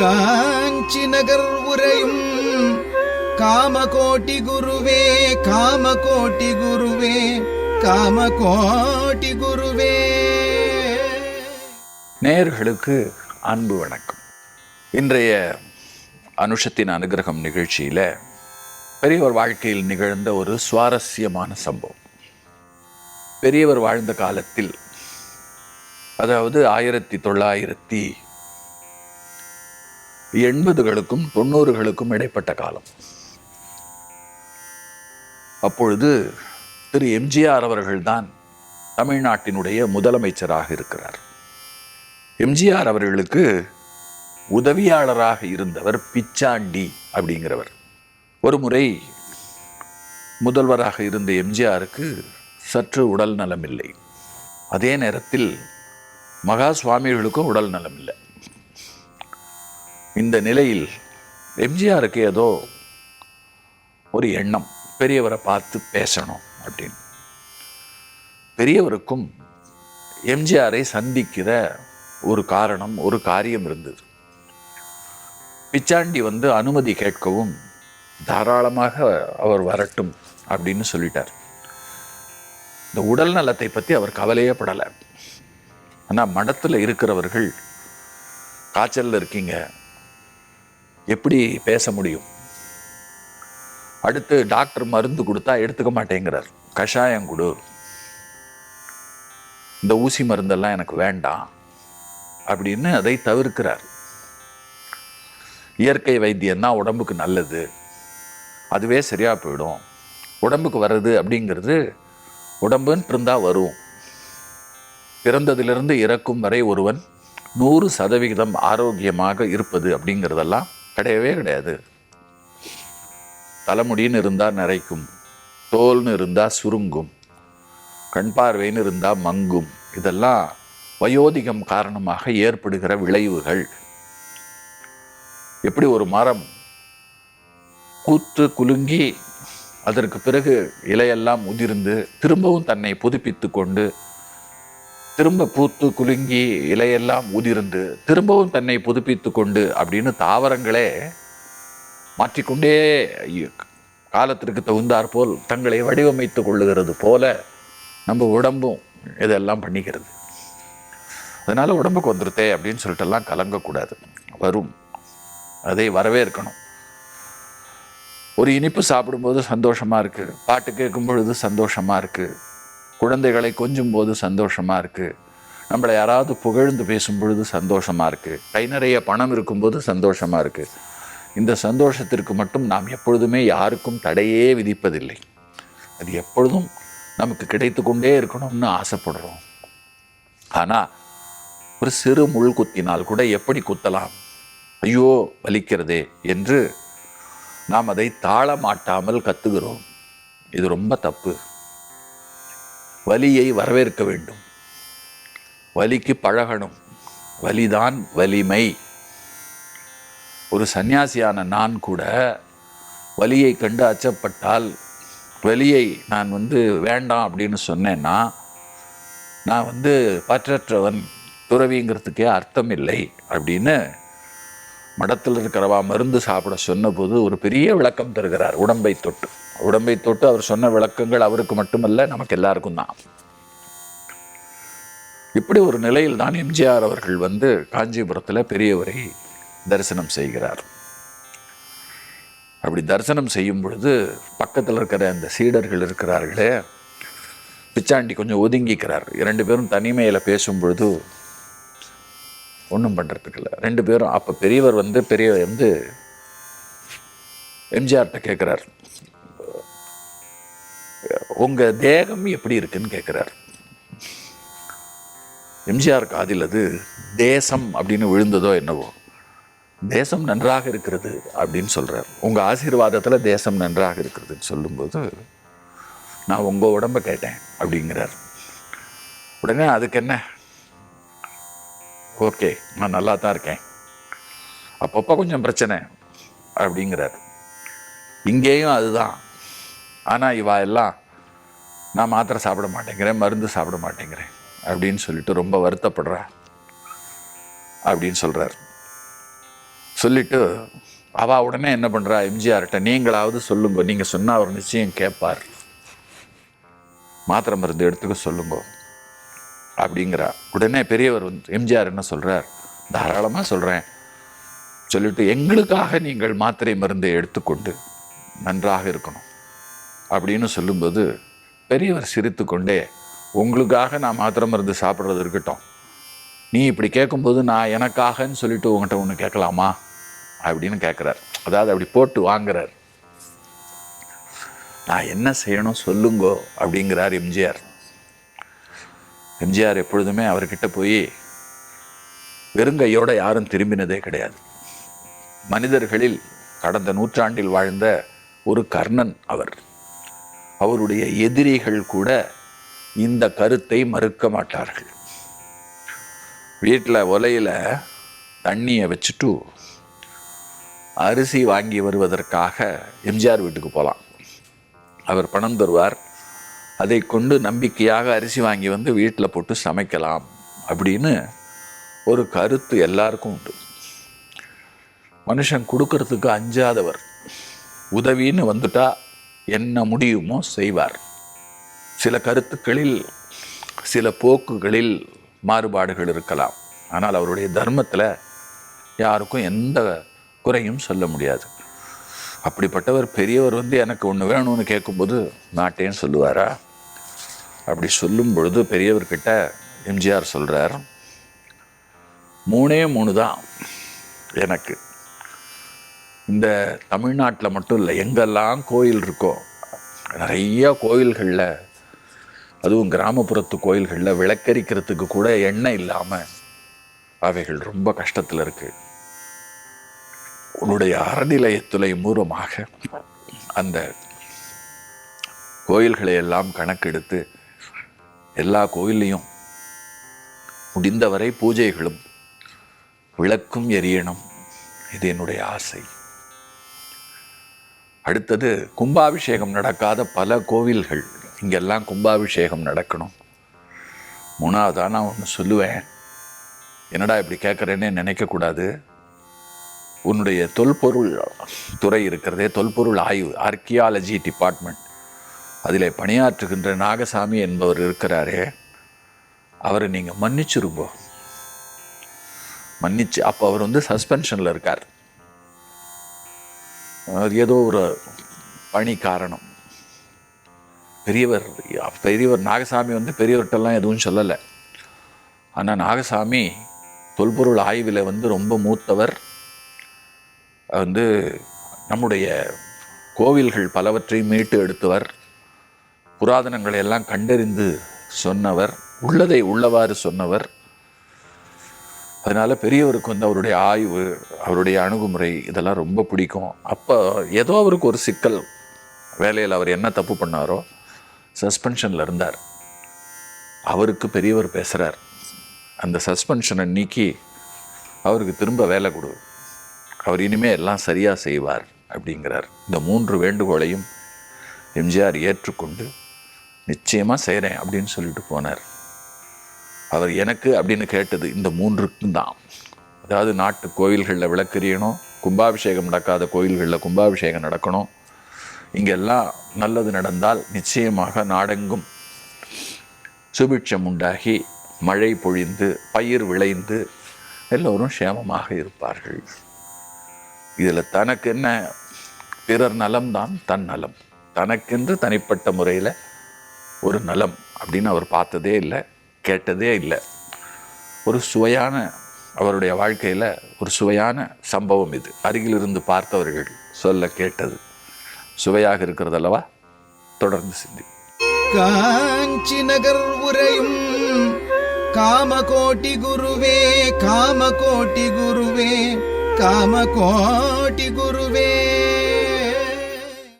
காஞ்சி நகர் உரையும் காமகோட்டி குருவே காமகோட்டி குருவே காமகோட்டி குருவே. நேயர்களுக்கு அன்பு வணக்கம். இன்றைய அனுஷத்தின் அனுகிரகம் நிகழ்ச்சியில் பெரியவர் வாழ்க்கையில் நிகழ்ந்த ஒரு சுவாரஸ்யமான சம்பவம். பெரியவர் வாழ்ந்த காலத்தில் அதாவது ஆயிரத்தி தொள்ளாயிரத்தி எண்பதுகளுக்கும் தொண்ணூறுகளுக்கும் இடைப்பட்ட காலம். அப்பொழுது திரு எம்ஜிஆர் அவர்கள்தான் தமிழ்நாட்டினுடைய முதலமைச்சராக இருக்கிறார். எம்ஜிஆர் அவர்களுக்கு உதவியாளராக இருந்தவர் பிச்சாண்டி அப்படிங்கிறவர். ஒரு முறை முதல்வராக இருந்த எம்ஜிஆருக்கு சற்று உடல் நலமில்லை. அதே நேரத்தில் மகா சுவாமிகளுக்கும் உடல் நலமில்லை. இந்த நிலையில் எம்ஜிஆருக்கு ஏதோ ஒரு எண்ணம் பெரியவரை பார்த்து பேசணும் அப்படின்னு. பெரியவருக்கும் எம்ஜிஆரை சந்திக்கிற ஒரு காரணம் ஒரு காரியம் இருந்தது. பிச்சாண்டி வந்து அனுமதி கேட்கவும் தாராளமாக அவர் வரட்டும் அப்படின்னு சொல்லிட்டார். இந்த உடல் நலத்தை பற்றி அவர் கவலையே படலை. ஆனால் மடத்தில் இருக்கிறவர்கள் காய்ச்சலில் இருக்கீங்க எப்படி பேச முடியும்? அடுத்து டாக்டர் மருந்து கொடுத்தா எடுத்துக்க மாட்டேங்கிறார். கஷாயம் கொடு. இந்த ஊசி மருந்தெல்லாம் எனக்கு வேண்டாம் அப்படின்னு அதை தவிர்க்கிறார். இயற்கை வைத்தியம் தான் உடம்புக்கு நல்லது. அதுவே சரியாக போயிடும். உடம்புக்கு வர்றது அப்படிங்கிறது உடம்புன்னு இருந்தால் வரும். பிறந்ததிலிருந்து இறக்கும் வரை ஒருவன் நூறு சதவிகிதம் ஆரோக்கியமாக இருப்பது அப்படிங்கிறதெல்லாம் கிடையவே கிடையாது. தலைமுடின்னு இருந்தால் நிறைக்கும் தோல்னு இருந்தால் சுருங்கும் கண் பார்வைன்னு இருந்தால் மங்கும். இதெல்லாம் வயோதிகம் காரணமாக ஏற்படுகிற விளைவுகள். எப்படி ஒரு மரம் கூத்து குலுங்கி அதற்கு பிறகு இலையெல்லாம் உதிர்ந்து திரும்பவும் தன்னை புதுப்பித்து கொண்டு திரும்ப பூத்து குலுங்கி இலையெல்லாம் ஊதிருந்து திரும்பவும் தன்னை புதுப்பித்து கொண்டு அப்படின்னு தாவரங்களே மாற்றிக்கொண்டே காலத்திற்கு தகுந்தாற்போல் தங்களை வடிவமைத்து கொள்ளுகிறது போல நம்ம உடம்பும் இதெல்லாம் பண்ணிக்கிறது. அதனால் உடம்புக்கு வந்துருத்தே அப்படின்னு சொல்லிட்டுலாம் கலங்கக்கூடாது. வரும். அதை வரவேற்கணும். ஒரு இனிப்பு சாப்பிடும்போது சந்தோஷமாக இருக்குது பாட்டு கேட்கும் பொழுது சந்தோஷமாக இருக்குது குழந்தைகளை கொஞ்சும் போது சந்தோஷமாக இருக்குது நம்மளை யாராவது புகழ்ந்து பேசும் பொழுது இருக்குது இருக்கு. கை நிறைய பணம் இருக்கும்போது சந்தோஷமாக இருக்குது இந்த சந்தோஷத்திற்கு மட்டும் நாம் எப்பொழுதுமே யாருக்கும் தடையே விதிப்பதில்லை. அது எப்பொழுதும் நமக்கு கிடைத்து கொண்டே இருக்கணும்னு ஆசைப்படுறோம். ஆனால் ஒரு சிறு முள் குத்தினால் கூட எப்படி குத்தலாம்? ஐயோ வலிக்கிறதே என்று நாம் அதை தாழ மாட்டாமல் கத்துகிறோம். இது ரொம்ப தப்பு. வலியை வரவேற்க வேண்டும். வலிக்கு பழகணும். வலிதான் வலிமை. ஒரு சன்னியாசியான நான் கூட வலியை கண்டு அச்சப்பட்டால் வலியை நான் வந்து வேண்டாம் அப்படின்னு சொன்னேன்னா நான் வந்து பற்றற்றவன் துறவிங்கிறதுக்கே அர்த்தம் இல்லை அப்படின்னு மடத்தில் இருக்கிறவா மருந்து சாப்பிட சொன்னபோது ஒரு பெரிய விளக்கம் தருகிறார் உடம்பை தொட்டு. உடம்பை தொட்டு அவர் சொன்ன விளக்கங்கள் அவருக்கு மட்டுமல்ல நமக்கு எல்லாருக்கும் தான். இப்படி ஒரு நிலையில் தான் எம்ஜிஆர் அவர்கள் வந்து காஞ்சிபுரத்தில் பெரியவரை தரிசனம் செய்கிறார். அப்படி தரிசனம் செய்யும் பொழுது பக்கத்தில் இருக்கிற அந்த சீடர்கள் இருக்கிறார்களே பிச்சாண்டி கொஞ்சம் ஒதுங்கிக்கிறார். இரண்டு பேரும் தனிமையில் பேசும் பொழுது ஒன்றும் பண்ணுறதுக்கு இல்லை. ரெண்டு பேரும் அப்போ பெரியவர் வந்து பெரிய வந்து எம்ஜிஆர்கிட்ட கேட்குறாரு உங்கள் தேகம் எப்படி இருக்குன்னு கேட்குறார் எம்ஜிஆர் காதில் அது தேசம் அப்படின்னு விழுந்ததோ என்னவோ. தேசம் நன்றாக இருக்கிறது அப்படின்னு சொல்கிறார் உங்கள் ஆசீர்வாதத்தில் தேசம் நன்றாக இருக்கிறதுன்னு சொல்லும்போது நான் உங்கள் உடம்ப கேட்டேன் அப்படிங்கிறார். உடனே அதுக்கு என்ன? ஓகே நான் நல்லா தான் இருக்கேன். அப்பப்போ கொஞ்சம் பிரச்சனை அப்படிங்கிறார். இங்கேயும் அதுதான். ஆனால் இவா எல்லாம் நான் மாத்திரை சாப்பிட மாட்டேங்கிறேன் மருந்து சாப்பிட மாட்டேங்கிறேன் அப்படின்னு சொல்லிட்டு ரொம்ப வருத்தப்படுறா அப்படின்னு சொல்கிறார் சொல்லிட்டு அவ உடனே என்ன பண்ணுறா எம்ஜிஆர்கிட்ட நீங்களாவது சொல்லுங்க. நீங்கள் சொன்னா அவர் நிச்சயம் கேட்பார். மாத்திரை மருந்து எடுத்துக்க சொல்லுங்க அப்படிங்கிறா. உடனே பெரியவர் வந்து எம்ஜிஆர் என்ன சொல்கிறார் தாராளமாக சொல்கிறேன் சொல்லிட்டு எங்களுக்காக நீங்கள் மாத்திரை மருந்தை எடுத்துக்கொண்டு நன்றாக இருக்கணும் அப்படின்னு சொல்லும்போது பெரியவர் சிரித்து கொண்டே உங்களுக்காக நான் மாத்திரை மருந்து சாப்பிட்றது இருக்கட்டும். நீ இப்படி கேட்கும்போது நான் எனக்காகன்னு சொல்லிட்டு உங்கள்கிட்ட ஒன்று கேட்கலாமா? அப்படின்னு கேட்குறார். அதாவது அப்படி போட்டு வாங்குறார். நான் என்ன செய்யணும் சொல்லுங்கோ அப்படிங்கிறார் எம்ஜிஆர். எம்ஜிஆர் எப்பொழுதுமே அவர்கிட்ட போய் வெறுங்கையோட யாரும் திரும்பினதே கிடையாது. மனிதர்களில் கடந்த நூற்றாண்டில் வாழ்ந்த ஒரு கர்ணன் அவர். அவருடைய எதிரிகள் கூட இந்த கருத்தை மறுக்க மாட்டார்கள். வீட்டில் ஒலையில் தண்ணியை வச்சுட்டு அரிசி வாங்கி வருவதற்காக எம்ஜிஆர் வீட்டுக்கு போகலாம். அவர் பணம் தருவார். அதை கொண்டு நம்பிக்கையாக அரிசி வாங்கி வந்து வீட்டில் போட்டு சமைக்கலாம் அப்படின்னு ஒரு கருத்து எல்லாருக்கும் உண்டு. மனுஷன் கொடுக்கறதுக்கு அஞ்சாதவர். உதவின்னு வந்துட்டா என்ன முடியுமோ செய்வார். சில கருத்துக்களில் சில போக்குகளில் மாறுபாடுகள் இருக்கலாம். ஆனால் அவருடைய தர்மத்தில் யாருக்கும் எந்த குறையும் சொல்ல முடியாது. அப்படிப்பட்டவர் பெரியவர் வந்து எனக்கு ஒன்று வேணும்னு கேட்கும்போது நாட்டேன்னு சொல்லுவாரா? அப்படி சொல்லும் பொழுது பெரியவர்கிட்ட எம்ஜிஆர் சொல்கிறார் மூணே மூணு தான் எனக்கு. இந்த தமிழ்நாட்டில் மட்டும் இல்லை எங்கெல்லாம் கோயில் இருக்கோ நிறைய கோயில்களில் அதுவும் கிராமப்புறத்து கோயில்களில் விளக்கரிக்கிறதுக்கு கூட எண்ணெய் இல்லாமல் அவைகள் ரொம்ப கஷ்டத்தில் இருக்குது உன்னுடைய அறநிலையத்துறை மூலமாக அந்த கோயில்களை எல்லாம் கணக்கெடுத்து எல்லா கோயில்லையும் முடிந்தவரை பூஜைகளும் விளக்கும் எரியணும். இது என்னுடைய ஆசை. அடுத்தது கும்பாபிஷேகம் நடக்காத பல கோவில்கள். இங்கெல்லாம் கும்பாபிஷேகம் நடக்கணும். மூணாவதாக நான் ஒன்று சொல்லுவேன். என்னடா இப்படி கேட்குறேன்னே நினைக்கக்கூடாது. உன்னுடைய தொல்பொருள் துறை இருக்கிறதே தொல்பொருள் ஆய்வு ஆர்கியாலஜி டிபார்ட்மெண்ட் அதில் பணியாற்றுகின்ற நாகசாமி என்பவர் இருக்கிறாரே. அவரை நீங்கள் மன்னிச்சிருங்கோ. மன்னிச்சு அப்போ அவர் வந்து சஸ்பென்ஷனில் இருக்கார். அது ஏதோ ஒரு பணி காரணம். பெரியவர் பெரியவர் நாகசாமி வந்து பெரியவர்கிட்டலாம் எதுவும் சொல்லலை. ஆனால் நாகசாமி தொல்பொருள் ஆய்வில் வந்து ரொம்ப மூத்தவர். வந்து நம்முடைய கோவில்கள் பலவற்றையும் மீட்டு எடுத்தவர். புராதனங்களை எல்லாம் கண்டறிந்து சொன்னவர். உள்ளதை உள்ளவாறு சொன்னவர். அதனால் பெரியவருக்கு வந்து அவருடைய ஆய்வு அவருடைய அணுகுமுறை இதெல்லாம் ரொம்ப பிடிக்கும். அப்போ ஏதோ அவருக்கு ஒரு சிக்கல். வேலையில் அவர் என்ன தப்பு பண்ணாரோ சஸ்பென்ஷனில் இருந்தார். அவருக்கு பெரியவர் பேசுகிறார் அந்த சஸ்பென்ஷனை நீக்கி அவருக்கு திரும்ப வேலை கொடு. அவர் இனிமேல் எல்லாம் சரியாக செய்வார் அப்படிங்கிறார். இந்த மூன்று வேண்டுகோளையும் எம்ஜிஆர் ஏற்றுக்கொண்டு நிச்சயமாக செய்கிறேன் அப்படின்னு சொல்லிட்டு போனார். அவர் எனக்கு அப்படின்னு கேட்டது இந்த மூன்றுக்கும் தான். அதாவது நாட்டு கோயில்களில் விளக்கெரியணும் கும்பாபிஷேகம் நடக்காத கோயில்களில் கும்பாபிஷேகம் நடக்கணும். இங்கெல்லாம் நல்லது நடந்தால் நிச்சயமாக நாடெங்கும் சுபிட்சம் உண்டாகி மழை பொழிந்து பயிர் விளைந்து எல்லோரும் சேமமாக இருப்பார்கள். இதில் தனக்கு என்ன? பிறர் நலம்தான் தன் நலம். தனக்கென்று தனிப்பட்ட முறையில் ஒரு நலம் அப்படின்னு அவர் பார்த்ததே இல்லை. கேட்டதே இல்லை. ஒரு சுவையான அவருடைய வாழ்க்கையில் ஒரு சுவையான சம்பவம் இது. அருகிலிருந்து பார்த்தவர்கள் சொல்ல கேட்டது. சுவையாக இருக்கிறது அல்லவா? தொடர்ந்து சிந்தி. காஞ்சி நகர் உரையும் காமகோட்டி குருவே காமகோட்டி குருவே காமகோட்டி குருவே.